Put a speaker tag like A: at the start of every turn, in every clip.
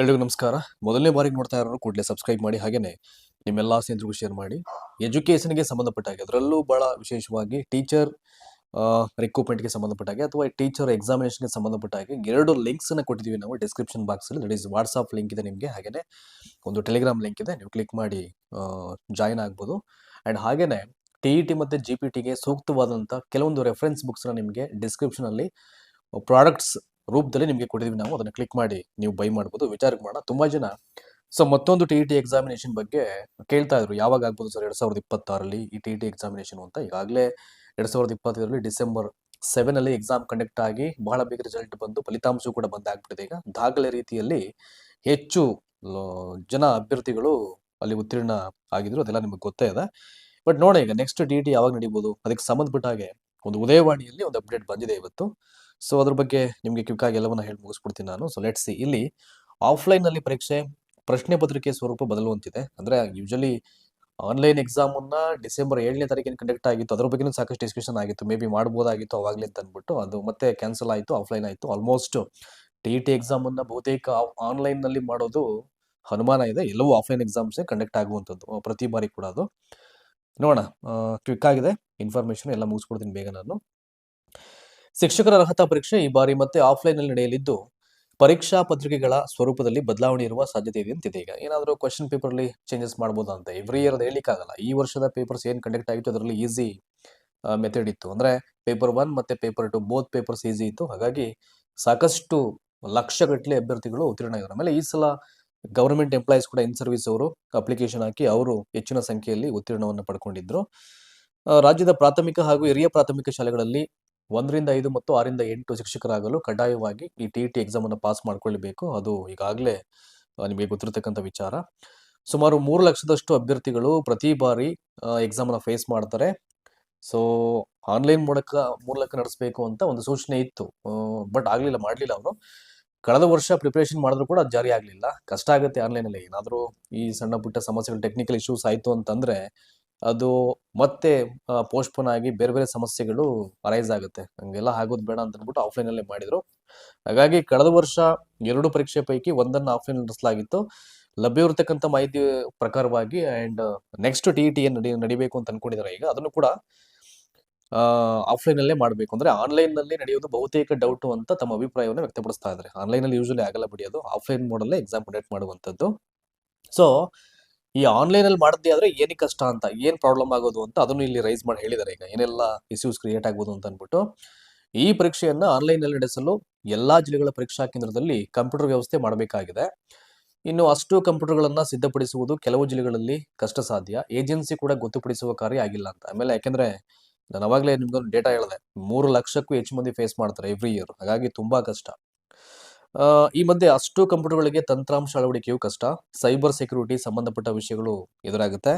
A: ಎಲ್ರಿಗೂ ನಮಸ್ಕಾರ. ಮೊದಲನೇ ಬಾರಿಗೆ ನೋಡ್ತಾ ಇರೋರು ಕೂಡಲೇ ಸಬ್ಸ್ಕ್ರೈಬ್ ಮಾಡಿ ಹಾಗೇನೆ ನಿಮ್ಮೆಲ್ಲ ಸ್ನೇಹಿತರಿಗೂ ಶೇರ್ ಮಾಡಿ. ಎಜುಕೇಷನ್ಗೆ ಸಂಬಂಧಪಟ್ಟಾಗೆ ಅದರಲ್ಲೂ ಬಹಳ ವಿಶೇಷವಾಗಿ ಟೀಚರ್ ರಿಕ್ರೂಟ್ಮೆಂಟ್ಗೆ ಸಂಬಂಧಪಟ್ಟಾಗೆ ಅಥವಾ ಟೀಚರ್ ಎಕ್ಸಾಮಿನೇಷನ್ಗೆ ಸಂಬಂಧಪಟ್ಟ ಹಾಗೆ ಎರಡು ಲಿಂಕ್ಸನ್ನು ಕೊಟ್ಟಿದ್ದೀವಿ ನಾವು ಡಿಸ್ಕ್ರಿಪ್ಷನ್ ಬಾಕ್ಸಲ್ಲಿ ದಟ್ ಈಸ್ ವಾಟ್ಸಪ್ ಲಿಂಕ್ ಇದೆ ನಿಮಗೆ. ಹಾಗೆಯೇ ಒಂದು ಟೆಲಿಗ್ರಾಮ್ ಲಿಂಕ್ ಇದೆ. ನೀವು ಕ್ಲಿಕ್ ಮಾಡಿ ಜಾಯ್ನ್ ಆಗ್ಬೋದು. ಆ್ಯಂಡ್ ಹಾಗೇನೆ ಟಿ ಇ ಟಿ ಮತ್ತು ಜಿ ಪಿ ಟಿಗೆ ಸೂಕ್ತವಾದಂಥ ಕೆಲವೊಂದು ರೆಫರೆನ್ಸ್ ಬುಕ್ಸ್ನ ನಿಮಗೆ ಡಿಸ್ಕ್ರಿಪ್ಷನಲ್ಲಿ ಪ್ರಾಡಕ್ಟ್ಸ್ ರೂಪದಲ್ಲಿ ನಿಮಗೆ ಕೊಟ್ಟಿದ್ವಿ ನಾವು. ಅದನ್ನು ಕ್ಲಿಕ್ ಮಾಡಿ ನೀವು ಬೈ ಮಾಡ್ಬೋದು. ವಿಚಾರಕ್ಕೆ ಮಾಡೋಣ ತುಂಬ ಜನ ಸೊ ಮತ್ತೊಂದು ಟಿ ಇ ಟಿ ಎಕ್ಸಾಮಿನೇಷನ್ ಬಗ್ಗೆ ಕೇಳ್ತಾ ಇದ್ರು. ಯಾವಾಗ ಆಗ್ಬೋದು ಸರ್ ಎರಡು ಸಾವಿರದ ಇಪ್ಪತ್ತಾರಲ್ಲಿ ಈ ಟಿ ಇ ಟಿ ಎಕ್ಸಾಮಿನೇಷನ್ ಅಂತ. ಈಗಾಗಲೇ ಎರಡು ಸಾವಿರದ ಇಪ್ಪತ್ತೈದರಲ್ಲಿ ಡಿಸೆಂಬರ್ ಸೆವೆನ್ ಅಲ್ಲಿ ಎಕ್ಸಾಮ್ ಕಂಡಕ್ಟ್ ಆಗಿ ಬಹಳ ಬೇಗ ರಿಸಲ್ಟ್ ಬಂದು ಫಲಿತಾಂಶವು ಕೂಡ ಬಂದಾಗ್ಬಿಟ್ಟಿದೆ ಈಗ ದಾಖಲೆ ರೀತಿಯಲ್ಲಿ ಹೆಚ್ಚು ಜನ ಅಭ್ಯರ್ಥಿಗಳು ಅಲ್ಲಿ ಉತ್ತೀರ್ಣ ಆಗಿದ್ರು. ಅದೆಲ್ಲ ನಿಮಗೆ ಗೊತ್ತೇ ಇದೆ ಬಟ್ ನೋಡಿ ಈಗ ನೆಕ್ಸ್ಟ್ ಟಿ ಟಿ ಯಾವಾಗ ನಡೀಬೋದು? ಅದಕ್ಕೆ ಸಂಬಂಧಪಟ್ಟ ಹಾಗೆ ಒಂದು ಉದಯವಾಣಿಯಲ್ಲಿ ಒಂದು ಅಪ್ಡೇಟ್ ಬಂದಿದೆ ಇವತ್ತು. ಸೊ ಅದ್ರ ಬಗ್ಗೆ ನಿಮಗೆ ಕ್ವಿಕ್ಕಾಗಿ ಎಲ್ಲವನ್ನ ಹೇಳಿ ಮುಗಿಸ್ಬಿಡ್ತೀನಿ ನಾನು. ಸೊ ಲೆಟ್ಸ್ ಇಲ್ಲಿ ಆಫ್ಲೈನ್ನಲ್ಲಿ ಪರೀಕ್ಷೆ ಪ್ರಶ್ನೆ ಪತ್ರಿಕೆ ಸ್ವರೂಪ ಬದಲುವಂತಿದೆ. ಅಂದ್ರೆ ಯೂಶಲಿ ಆನ್ಲೈನ್ ಎಕ್ಸಾಮ್ ಅನ್ನ ಡಿಸೆಂಬರ್ ಏಳನೇ ತಾರೀಕಿನ ಕಂಡಕ್ಟ್ ಆಗಿತ್ತು. ಅದ್ರ ಬಗ್ಗೆ ಸಾಕಷ್ಟು ಡಿಸ್ಕಷನ್ ಆಗಿತ್ತು. ಮೇ ಬಿ ಮಾಡ್ಬೋದಾಗಿತ್ತು ಅವಾಗಲೇ ಅಂತ ಅಂದ್ಬಿಟ್ಟು ಅದು ಮತ್ತೆ ಕ್ಯಾನ್ಸಲ್ ಆಯಿತು ಆಫ್ಲೈನ್ ಆಯಿತು. Almost T E T exam ಅನ್ನ ಬಹುತೇಕ ಆನ್ಲೈನ್ನಲ್ಲಿ ಮಾಡೋದು ಅನುಮಾನ ಇದೆ. ಎಲ್ಲವೂ ಆಫ್ಲೈನ್ ಎಕ್ಸಾಮ್ಸ್ ಕಂಡಕ್ಟ್ ಆಗುವಂಥದ್ದು, ಪ್ರತಿ ಬಾರಿ ಕೂಡ ಅದು. ನೋಡೋಣ ಕ್ವಿಕ್ ಆಗಿದೆ. ಇನ್ಫಾರ್ಮೇಷನ್ ಎಲ್ಲ ಮುಗಿಸ್ಕೊಡ್ತೀನಿ ಬೇಗ ನಾನು. ಶಿಕ್ಷಕರ ಅರ್ಹತಾ ಪರೀಕ್ಷೆ ಈ ಬಾರಿ ಮತ್ತೆ ಆಫ್ಲೈನ್ನಲ್ಲಿ ನಡೆಯಲಿದ್ದು, ಪರೀಕ್ಷಾ ಪತ್ರಿಕೆಗಳ ಸ್ವರೂಪದಲ್ಲಿ ಬದಲಾವಣೆ ಇರುವ ಸಾಧ್ಯತೆ ಇದೆ ಅಂತಿದೆ. ಈಗ ಏನಾದರೂ ಕ್ವಶನ್ ಪೇಪರ್ ಅಲ್ಲಿ ಚೇಂಜಸ್ ಮಾಡ್ಬೋದಾ ಅಂತ ಎವ್ರಿ ಇಯರ್ ಅದು ಈ ವರ್ಷದ ಪೇಪರ್ಸ್ ಏನು ಕಂಡಕ್ಟ್ ಆಗಿತ್ತು ಅದರಲ್ಲಿ ಈಸಿ ಮೆಥಡ್ ಇತ್ತು. ಅಂದ್ರೆ ಪೇಪರ್ ಒನ್ ಮತ್ತೆ paper two both papers easy ಇತ್ತು. ಹಾಗಾಗಿ ಸಾಕಷ್ಟು ಲಕ್ಷಗಟ್ಟಲೆ ಅಭ್ಯರ್ಥಿಗಳು ಉತ್ತೀರ್ಣ ಆಗಿದ್ದಾರೆ. ಆಮೇಲೆ ಈ ಸಲ ಗವರ್ಮೆಂಟ್ ಎಂಪ್ಲಾಯೀಸ್ ಕೂಡ ಇನ್ ಸರ್ವಿಸ್ ಅವರು ಅಪ್ಲಿಕೇಶನ್ ಹಾಕಿ ಅವರು ಹೆಚ್ಚಿನ ಸಂಖ್ಯೆಯಲ್ಲಿ ಉತ್ತೀರ್ಣವನ್ನು ಪಡ್ಕೊಂಡಿದ್ರು. ರಾಜ್ಯದ ಪ್ರಾಥಮಿಕ ಹಾಗೂ ಹಿರಿಯ ಪ್ರಾಥಮಿಕ ಶಾಲೆಗಳಲ್ಲಿ ಒಂದರಿಂದ ಐದು ಮತ್ತು ಆರಿಂದ ಎಂಟು ಶಿಕ್ಷಕರಾಗಲು ಕಡ್ಡಾಯವಾಗಿ ಈ ಟಿ ಇ ಟಿ ಎಕ್ಸಾಮ್ ಅನ್ನು ಪಾಸ್ ಮಾಡ್ಕೊಳ್ಬೇಕು. ಅದು ಈಗಾಗಲೇ ನಿಮಗೆ ಗೊತ್ತಿರತಕ್ಕಂಥ ವಿಚಾರ. ಸುಮಾರು ಮೂರು ಲಕ್ಷದಷ್ಟು ಅಭ್ಯರ್ಥಿಗಳು ಪ್ರತಿ ಬಾರಿ ಎಕ್ಸಾಮ್ ಅನ್ನ ಫೇಸ್ ಮಾಡ್ತಾರೆ. ಸೊ ಆನ್ಲೈನ್ ಮೂಲಕ ಮೂಲಕ ನಡೆಸಬೇಕು ಅಂತ ಒಂದು ಸೂಚನೆ ಇತ್ತು. ಬಟ್ ಆಗಲಿಲ್ಲ, ಮಾಡ್ಲಿಲ್ಲ ಅವರು. ಕಳೆದ ವರ್ಷ ಪ್ರಿಪರೇಷನ್ ಮಾಡಿದ್ರು ಕೂಡ ಜಾರಿ ಆಗಲಿಲ್ಲ. ಕಷ್ಟ ಆಗುತ್ತೆ ಆನ್ಲೈನಲ್ಲಿ ಏನಾದರೂ ಈ ಸಣ್ಣ ಪುಟ್ಟ ಸಮಸ್ಯೆಗಳು ಟೆಕ್ನಿಕಲ್ ಇಶ್ಯೂಸ್ ಆಯಿತು ಅಂತಂದ್ರೆ ಅದು ಮತ್ತೆ ಪೋಸ್ಟ್ಪೋನ್ ಆಗಿ ಬೇರೆ ಬೇರೆ ಸಮಸ್ಯೆಗಳು ಅರೈಸ್ ಆಗುತ್ತೆ. ಹಂಗೆಲ್ಲ ಆಗೋದು ಬೇಡ ಅಂತ ಅಂದ್ಬಿಟ್ಟು ಆಫ್ಲೈನಲ್ಲೇ ಮಾಡಿದ್ರು. ಹಾಗಾಗಿ ಕಳೆದ ವರ್ಷ ಎರಡು ಪರೀಕ್ಷೆ ಪೈಕಿ ಒಂದನ್ನು ಆಫ್ಲೈನ್ ನಡೆಸಲಾಗಿತ್ತು. ಲಭ್ಯವಿರತಕ್ಕಂಥ ಮಾಹಿತಿ ಪ್ರಕಾರವಾಗಿ ಆ್ಯಂಡ್ ನೆಕ್ಸ್ಟ್ ಟಿ ಟಿ ಏನು ನಡಿ, ನಡಿಬೇಕು ಅಂತ ಅನ್ಕೊಂಡಿದ್ದಾರೆ ಈಗ, ಅದನ್ನು ಕೂಡ ಆಫ್ಲೈನ್ ಅಲ್ಲೇ ಮಾಡಬೇಕು. ಅಂದ್ರೆ ಆನ್ಲೈನ್ನಲ್ಲಿ ನಡೆಯೋದು ಬಹುತೇಕ ಡೌಟ್ ಅಂತ ತಮ್ಮ ಅಭಿಪ್ರಾಯವನ್ನು ವ್ಯಕ್ತಪಡಿಸ್ತಾ ಇದ್ದಾರೆ ಆನ್ಲೈನ್ ಅಲ್ಲಿ ಯೂಶಲಿ ಆಗಲ್ಲ ಬಿಡಿ ಅದು. ಆಫ್ಲೈನ್ ಮೋಡಲ್ಲೇ ಎಕ್ಸಾಮ್ ಕಂಡಕ್ಟ್ ಮಾಡುವಂಥದ್ದು. ಸೊ ಈ ಆನ್ಲೈನ್ ಅಲ್ಲಿ ಮಾಡದೇ ಆದ್ರೆ ಏನಕ್ಕೆ ಕಷ್ಟ ಅಂತ, ಏನ್ ಪ್ರಾಬ್ಲಮ್ ಆಗೋದು ಅಂತ ಅದನ್ನು ಇಲ್ಲಿ ರೈಸ್ ಮಾಡಿ ಹೇಳಿದ್ದಾರೆ. ಈಗ ಏನೆಲ್ಲ ಇಶ್ಯೂಸ್ ಕ್ರಿಯೇಟ್ ಆಗ್ಬೋದು ಅಂತ ಅಂದ್ಬಿಟ್ಟು, ಈ ಪರೀಕ್ಷೆಯನ್ನ ಆನ್ಲೈನ್ನಲ್ಲಿ ನಡೆಸಲು ಎಲ್ಲಾ ಜಿಲ್ಲೆಗಳ ಪರೀಕ್ಷಾ ಕೇಂದ್ರದಲ್ಲಿ ಕಂಪ್ಯೂಟರ್ ವ್ಯವಸ್ಥೆ ಮಾಡಬೇಕಾಗಿದೆ. ಇನ್ನು ಅಷ್ಟು ಕಂಪ್ಯೂಟರ್ಗಳನ್ನ ಸಿದ್ಧಪಡಿಸುವುದು ಕೆಲವು ಜಿಲ್ಲೆಗಳಲ್ಲಿ ಕಷ್ಟ ಸಾಧ್ಯ. ಏಜೆನ್ಸಿ ಕೂಡ ಗೊತ್ತುಪಡಿಸುವ ಕಾರ್ಯ ಆಗಿಲ್ಲ ಅಂತ. ಆಮೇಲೆ ಯಾಕೆಂದ್ರೆ, ನಾನು ಅವಾಗಲೇ ನಿಮ್ಗೊಂದು ಡೇಟಾ ಹೇಳಿದೆ, ಮೂರು ಲಕ್ಷಕ್ಕೂ ಹೆಚ್ಚು ಮಂದಿ ಫೇಸ್ ಮಾಡ್ತಾರೆ ಎವ್ರಿ ಇಯರ್ ಹಾಗಾಗಿ ತುಂಬಾ ಕಷ್ಟ. ಈ ಮಧ್ಯೆ ಅಷ್ಟು ಕಂಪ್ಯೂಟರ್ಗಳಿಗೆ ತಂತ್ರಾಂಶ ಅಳವಡಿಕೆಯು ಕಷ್ಟ. ಸೈಬರ್ ಸೆಕ್ಯೂರಿಟಿ ಸಂಬಂಧಪಟ್ಟ ವಿಷಯಗಳು ಎದುರಾಗುತ್ತೆ.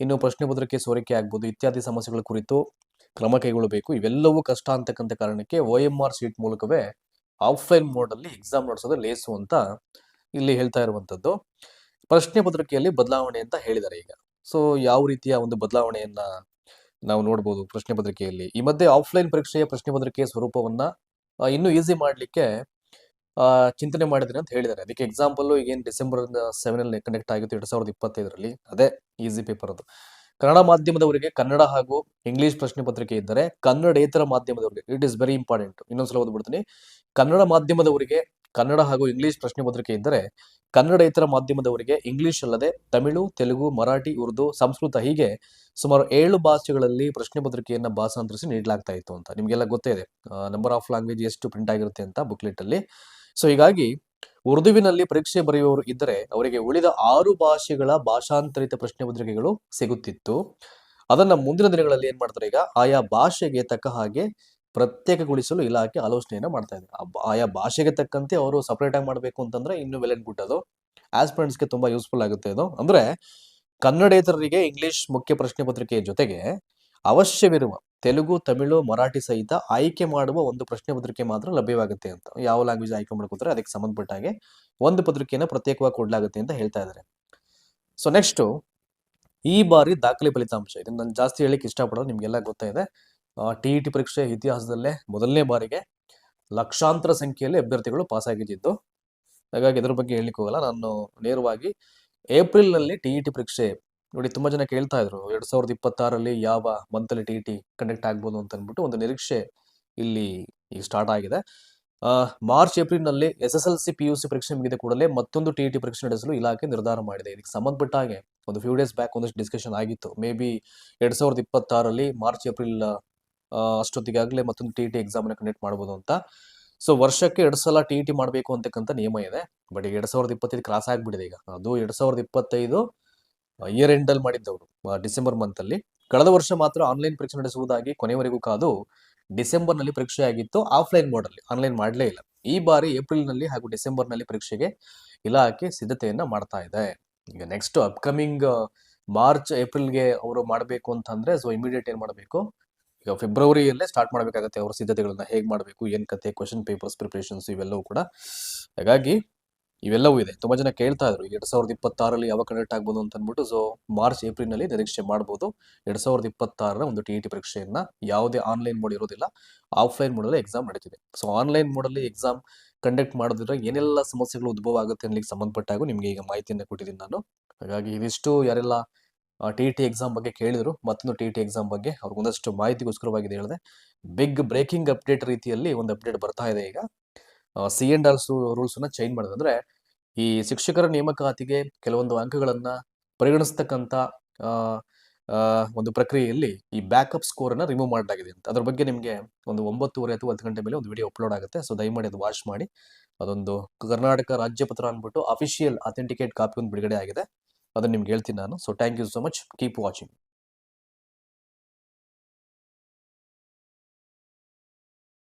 A: ಇನ್ನು ಪ್ರಶ್ನೆ ಪತ್ರಿಕೆ ಸೋರಿಕೆ ಆಗ್ಬೋದು, ಇತ್ಯಾದಿ ಸಮಸ್ಯೆಗಳ ಕುರಿತು ಕ್ರಮ ಕೈಗೊಳ್ಳಬೇಕು. ಇವೆಲ್ಲವೂ ಕಷ್ಟ ಅಂತಕ್ಕಂಥ ಕಾರಣಕ್ಕೆ ಒ ಎಂ ಆರ್ ಸೀಟ್ ಮೂಲಕವೇ ಆಫ್ಲೈನ್ ಮೋಡಲ್ಲಿ ಎಕ್ಸಾಮ್ ನಡೆಸೋದು ಲೇಸು ಅಂತ ಇಲ್ಲಿ ಹೇಳ್ತಾ ಇರುವಂಥದ್ದು. ಪ್ರಶ್ನೆ ಪತ್ರಿಕೆಯಲ್ಲಿ ಬದಲಾವಣೆ ಅಂತ ಹೇಳಿದ್ದಾರೆ ಈಗ. ಸೊ, ಯಾವ ರೀತಿಯ ಒಂದು ಬದಲಾವಣೆಯನ್ನ ನಾವು ನೋಡ್ಬೋದು ಪ್ರಶ್ನೆ ಪತ್ರಿಕೆಯಲ್ಲಿ? ಈ ಮಧ್ಯೆ ಆಫ್ಲೈನ್ ಪರೀಕ್ಷೆಯ ಪ್ರಶ್ನೆ ಪತ್ರಿಕೆಯ ಸ್ವರೂಪವನ್ನ ಇನ್ನೂ ಈಸಿ ಮಾಡಲಿಕ್ಕೆ ಚಿಂತನೆ ಮಾಡಿದ್ರೆ ಅಂತ ಹೇಳಿದ್ದಾರೆ. ಅದಕ್ಕೆ ಎಕ್ಸಾಂಪಲ್ ಈಗೇನು ಡಿಸೆಂಬರ್ ಸೆವೆನ್ ಅಲ್ಲಿ ಕನೆಕ್ಟ್ ಆಗಿತ್ತು ಎರಡ್ ಸಾವಿರದ ಇಪ್ಪತ್ತೈದರಲ್ಲಿ, ಅದೇ ಈಸಿ ಪೇಪರ್ ಅದು. ಕನ್ನಡ ಮಾಧ್ಯಮದವರಿಗೆ ಕನ್ನಡ ಹಾಗೂ ಇಂಗ್ಲಿಷ್ ಪ್ರಶ್ನೆ ಪತ್ರಿಕೆ ಇದ್ದರೆ ಕನ್ನಡೇತರ ಮಾಧ್ಯಮದವರಿಗೆ ಇಟ್ ಇಸ್ ವೆರಿ ಇಂಪಾರ್ಟೆಂಟ್ ಇನ್ನೊಂದ್ಸಲ ಓದ್ಬಿಡ್ತೀನಿ. ಕನ್ನಡ ಮಾಧ್ಯಮದವರಿಗೆ ಕನ್ನಡ ಹಾಗೂ ಇಂಗ್ಲಿಷ್ ಪ್ರಶ್ನೆ ಪತ್ರಿಕೆ ಇದ್ದರೆ ಕನ್ನಡೇತರ ಮಾಧ್ಯಮದವರಿಗೆ ಇಂಗ್ಲಿಷ್ ಅಲ್ಲದೆ ತಮಿಳು, ತೆಲುಗು, ಮರಾಠಿ, ಉರ್ದು, ಸಂಸ್ಕೃತ ಹೀಗೆ ಸುಮಾರು ಏಳು ಭಾಷೆಗಳಲ್ಲಿ ಪ್ರಶ್ನೆ ಪತ್ರಿಕೆಯನ್ನು ಭಾಷಾಂತರಿಸಿ ನೀಡಲಾಗ್ತಾ ಇತ್ತು ಅಂತ ನಿಮಗೆಲ್ಲ ಗೊತ್ತೇ ಇದೆ. ನಂಬರ್ ಆಫ್ ಲ್ಯಾಂಗ್ವೇಜ್ ಎಷ್ಟು ಪ್ರಿಂಟ್ ಆಗಿರುತ್ತೆ ಅಂತ ಬುಕ್ಲೆಟ್ ಅಲ್ಲಿ. ಸೊ ಹೀಗಾಗಿ ಉರ್ದುವಿನಲ್ಲಿ ಪರೀಕ್ಷೆ ಬರೆಯುವವರು ಇದ್ದರೆ ಅವರಿಗೆ ಉಳಿದ ಆರು ಭಾಷೆಗಳ ಭಾಷಾಂತರಿತ ಪ್ರಶ್ನೆ ಪತ್ರಿಕೆಗಳು ಸಿಗುತ್ತಿತ್ತು. ಅದನ್ನ ಮುಂದಿನ ದಿನಗಳಲ್ಲಿ ಏನ್ ಮಾಡ್ತಾರೆ ಈಗ? ಆಯಾ ಭಾಷೆಗೆ ತಕ್ಕ ಹಾಗೆ ಪ್ರತ್ಯೇಕಗೊಳಿಸಲು ಇಲಾಖೆ ಆಲೋಚನೆಯನ್ನ ಮಾಡ್ತಾ ಇದೆ. ಆಯಾ ಭಾಷೆಗೆ ತಕ್ಕಂತೆ ಅವರು ಸಪರೇಟ್ ಆಗಿ ಮಾಡಬೇಕು ಅಂತಂದ್ರೆ ಇನ್ನು ಗುಡ್ ಅದು ಆಸ್ಪಿರೆಂಟ್ಸ್ಗೆ ತುಂಬಾ ಯೂಸ್ಫುಲ್ ಆಗುತ್ತೆ ಇದು. ಅಂದ್ರೆ ಕನ್ನಡೇತರರಿಗೆ ಇಂಗ್ಲಿಷ್ ಮುಖ್ಯ ಪ್ರಶ್ನೆ ಪತ್ರಿಕೆಯ ಜೊತೆಗೆ ಅವಶ್ಯವಿರುವ ತೆಲುಗು, ತಮಿಳು, ಮರಾಠಿ ಸಹಿತ ಆಯ್ಕೆ ಮಾಡುವ ಒಂದು ಪ್ರಶ್ನೆ ಪತ್ರಿಕೆ ಮಾತ್ರ ಲಭ್ಯವಾಗುತ್ತೆ ಅಂತ. ಯಾವ ಲ್ಯಾಂಗ್ವೇಜ್ ಆಯ್ಕೆ ಮಾಡ್ಕೋತಾರೆ ಅದಕ್ಕೆ ಸಂಬಂಧಪಟ್ಟ ಹಾಗೆ ಒಂದು ಪತ್ರಿಕೆಯನ್ನು ಪ್ರತ್ಯೇಕವಾಗಿ ಕೊಡಲಾಗುತ್ತೆ ಅಂತ ಹೇಳ್ತಾ ಇದ್ದಾರೆ. ಸೊ ನೆಕ್ಸ್ಟ್ ಈ ಬಾರಿ ದಾಖಲೆ ಫಲಿತಾಂಶ. ಇದನ್ನು ನಾನು ಜಾಸ್ತಿ ಹೇಳಿಕ್ಕೆ ಇಷ್ಟಪಡೋದು ನಿಮಗೆಲ್ಲ ಗೊತ್ತಾಯಿದೆ ಟಿ ಇ ಟಿ ಪರೀಕ್ಷೆ ಇತಿಹಾಸದಲ್ಲೇ ಮೊದಲನೇ ಬಾರಿಗೆ ಲಕ್ಷಾಂತರ ಸಂಖ್ಯೆಯಲ್ಲಿ ಅಭ್ಯರ್ಥಿಗಳು ಪಾಸ್ ಆಗಿದ್ದು ಹಾಗಾಗಿ ಇದ್ರ ಬಗ್ಗೆ ಹೇಳಲಿಕ್ಕೆ ಹೋಗಲ್ಲ. ನಾನು ನೇರವಾಗಿ ಏಪ್ರಿಲ್ನಲ್ಲಿ ಟಿ ಇ ಟಿ ಪರೀಕ್ಷೆ ನೋಡಿ ತುಂಬ ಜನ ಕೇಳ್ತಾ ಇದ್ರು, ಎರಡು ಸಾವಿರದ ಇಪ್ಪತ್ತಾರಲ್ಲಿ ಯಾವ ಮಂತಲ್ಲಿ ಟಿ ಟಿ ಕಂಡಕ್ಟ್ ಆಗ್ಬೋದು ಅಂತ ಅಂದ್ಬಿಟ್ಟು ಒಂದು ನಿರೀಕ್ಷೆ ಇಲ್ಲಿ ಈಗ ಸ್ಟಾರ್ಟ್ ಆಗಿದೆ. ಮಾರ್ಚ್, ಏಪ್ರಿಲ್ನಲ್ಲಿ S S L C P U C ಪರೀಕ್ಷೆ ಮುಗಿದ ಕೂಡಲೇ ಮತ್ತೊಂದು ಟಿ ಟಿ ಪರೀಕ್ಷೆ ನಡೆಸಲು ಇಲಾಖೆ ನಿರ್ಧಾರ ಮಾಡಿದೆ. ಇದಕ್ಕೆ ಸಂಬಂಧಪಟ್ಟ ಹಾಗೆ ಒಂದು ಫ್ಯೂ ಡೇಸ್ ಬ್ಯಾಕ್ ಒಂದಷ್ಟು ಡಿಸ್ಕಷನ್ ಆಗಿತ್ತು. ಮೇ ಬಿ ಎರಡು ಸಾವಿರದ ಇಪ್ಪತ್ತಾರಲ್ಲಿ ಮಾರ್ಚ್, ಏಪ್ರಿಲ್ ಅಷ್ಟೊತ್ತಿಗಾಗಲೇ ಮತ್ತೊಂದು ಟಿ ಟಿ ಎಕ್ಸಾಮ್ನ ಕಂಡಕ್ಟ್ ಮಾಡ್ಬೋದು ಅಂತ. ಸೊ ವರ್ಷಕ್ಕೆ ಎರಡು ಸಲ ಟಿ ಟಿ ಮಾಡಬೇಕು ಅಂತಕ್ಕಂಥ ನಿಯಮ ಇದೆ. ಬಟ್ ಈಗ ಎರಡು ಸಾವಿರದ ಇಪ್ಪತ್ತೈದು ಕ್ರಾಸ್ ಆಗಿಬಿಟ್ಟಿದೆ ಈಗ. ಅದು ಎರಡು ಸಾವಿರದ ಇಪ್ಪತ್ತೈದು ಇಯರ್ ಎಂಡಲ್ಲಿ ಮಾಡಿದ್ದವರು ಡಿಸೆಂಬರ್ ಮಂತಲ್ಲಿ ಕಳೆದ ವರ್ಷ ಮಾತ್ರ ಆನ್ಲೈನ್ ಪರೀಕ್ಷೆ ನಡೆಸುವುದಾಗಿ ಕೊನೆವರೆಗೂ ಕಾದು ಡಿಸೆಂಬರ್ನಲ್ಲಿ ಪರೀಕ್ಷೆ ಆಗಿತ್ತು. ಆಫ್ಲೈನ್ ಮೋಡಲ್ಲಿ ಆನ್ಲೈನ್ ಮಾಡಲೇ ಇಲ್ಲ. ಈ ಬಾರಿ ಏಪ್ರಿಲ್ನಲ್ಲಿ ಹಾಗೂ ಡಿಸೆಂಬರ್ನಲ್ಲಿ ಪರೀಕ್ಷೆಗೆ ಇಲಾಖೆ ಸಿದ್ಧತೆಯನ್ನ ಮಾಡ್ತಾ ಇದೆ. ಈಗ ನೆಕ್ಸ್ಟ್ ಅಪ್ಕಮಿಂಗ್ ಮಾರ್ಚ್ ಏಪ್ರಿಲ್ಗೆ ಅವರು ಮಾಡಬೇಕು ಅಂತಂದ್ರೆ ಸೊ ಇಮಿಡಿಯೇಟ್ ಏನು ಮಾಡಬೇಕು? ಈಗ ಫೆಬ್ರವರಿಯಲ್ಲೇ ಸ್ಟಾರ್ಟ್ ಮಾಡಬೇಕಾಗತ್ತೆ ಅವರ ಸಿದ್ಧತೆಗಳನ್ನ. ಹೇಗೆ ಮಾಡಬೇಕು? ಏನು ಕತೆ ಕ್ವಶನ್ ಪೇಪರ್ಸ್ ಪ್ರಿಪ್ರೇಷನ್ಸ್ ಇವೆಲ್ಲವೂ ಕೂಡ. ಹಾಗಾಗಿ ಇವೆಲ್ಲವೂ ಇದೆ. ತುಂಬಾ ಜನ ಕೇಳ್ತಾ ಇದ್ರು ಎರಡ್ ಸಾವಿರದ ಇಪ್ಪತ್ತಾರಲ್ಲಿ ಯಾವಾಗ ಕಂಡಕ್ಟ್ ಆಗ್ಬೋದು? ಅಂತ ಅಂದ್ಬಿಟ್ಟು ಸೊ ಮಾರ್ಚ್, ಏಪ್ರಿಲ್ನಲ್ಲಿ ನಿರೀಕ್ಷೆ ಮಾಡಬಹುದು ಎರಡ್ ಸಾವಿರದ ಇಪ್ಪತ್ತಾರರ ಒಂದು ಟಿ ಇ ಟಿ ಪರೀಕ್ಷೆಯನ್ನ ಯಾವುದೇ ಆನ್ಲೈನ್ ಮೋಡ್ ಇರೋದಿಲ್ಲ. ಆಫ್ಲೈನ್ ಮೋಡಲ್ಲಿ ಎಕ್ಸಾಮ್ ನಡೀತಿದೆ. ಸೊ ಆನ್ಲೈನ್ ಮೋಡಲ್ಲಿ ಎಕ್ಸಾಮ್ ಕಂಡಕ್ಟ್ ಮಾಡೋದ್ರಿಂದ ಏನೆಲ್ಲ ಸಮಸ್ಯೆಗಳು ಉದ್ಭವ ಆಗುತ್ತೆ ಅನ್ನಲಿಕ್ಕೆ ಸಂಬಂಧಪಟ್ಟಾಗೂ ನಿಮಗೆ ಈಗ ಮಾಹಿತಿಯನ್ನು ಕೊಟ್ಟಿದ್ದೀನಿ ನಾನು. ಹಾಗಾಗಿ ಇದಿಷ್ಟು ಯಾರೆಲ್ಲ ಟಿ ಟಿ ಎಕ್ಸಾಮ್ ಬಗ್ಗೆ ಕೇಳಿದ್ರು, ಮತ್ತೊಂದು ಟಿ ಟಿ ಎಕ್ಸಾಮ್ ಬಗ್ಗೆ ಅವ್ರಿಗೆ ಒಂದಷ್ಟು ಮಾಹಿತಿಗೋಸ್ಕರವಾಗಿದೆ ಹೇಳಿದೆ. ಬಿಗ್ ಬ್ರೇಕಿಂಗ್ ಅಪ್ಡೇಟ್ ರೀತಿಯಲ್ಲಿ ಒಂದು ಅಪ್ಡೇಟ್ ಬರ್ತಾ ಇದೆ ಈಗ. ಸಿ ಎಂಡ್ ಆಲ್ಸ್ ರೂಲ್ಸ್ನ ಚೇಂಜ್ ಮಾಡಿದ್ರೆ. ಅಂದ್ರೆ ಈ ಶಿಕ್ಷಕರ ನೇಮಕಾತಿಗೆ ಕೆಲವೊಂದು ಅಂಕಗಳನ್ನ ಪರಿಗಣಿಸ್ತಕ್ಕಂಥ ಒಂದು ಪ್ರಕ್ರಿಯೆಯಲ್ಲಿ ಈ ಬ್ಯಾಕಪ್ ಸ್ಕೋರ್ ಅನ್ನ ರಿಮೂವ್ ಮಾಡಲಾಗಿದೆ ಅಂತ. ಅದ್ರ ಬಗ್ಗೆ ನಿಮಗೆ ಒಂದು ಒಂಬತ್ತುವರೆ ಅಥವಾ ಹತ್ತು ಗಂಟೆ ಮೇಲೆ ಒಂದು ವಿಡಿಯೋ ಅಪ್ಲೋಡ್ ಆಗುತ್ತೆ. ಸೊ ದಯಮಾಡಿ ಅದು ವಾಚ್ ಮಾಡಿ. ಅದೊಂದು ಕರ್ನಾಟಕ ರಾಜ್ಯ ಪತ್ರ ಅಂದ್ಬಿಟ್ಟು ಅಫಿಷಿಯಲ್ ಅಥೆಂಟಿಕೇಟ್ ಕಾಪಿ ಒಂದು ಬಿಡುಗಡೆ ಆಗಿದೆ. ಅದನ್ನ ನಿಮ್ಗೆ ಹೇಳ್ತೀನಿ ನಾನು. So thank you so much keep watching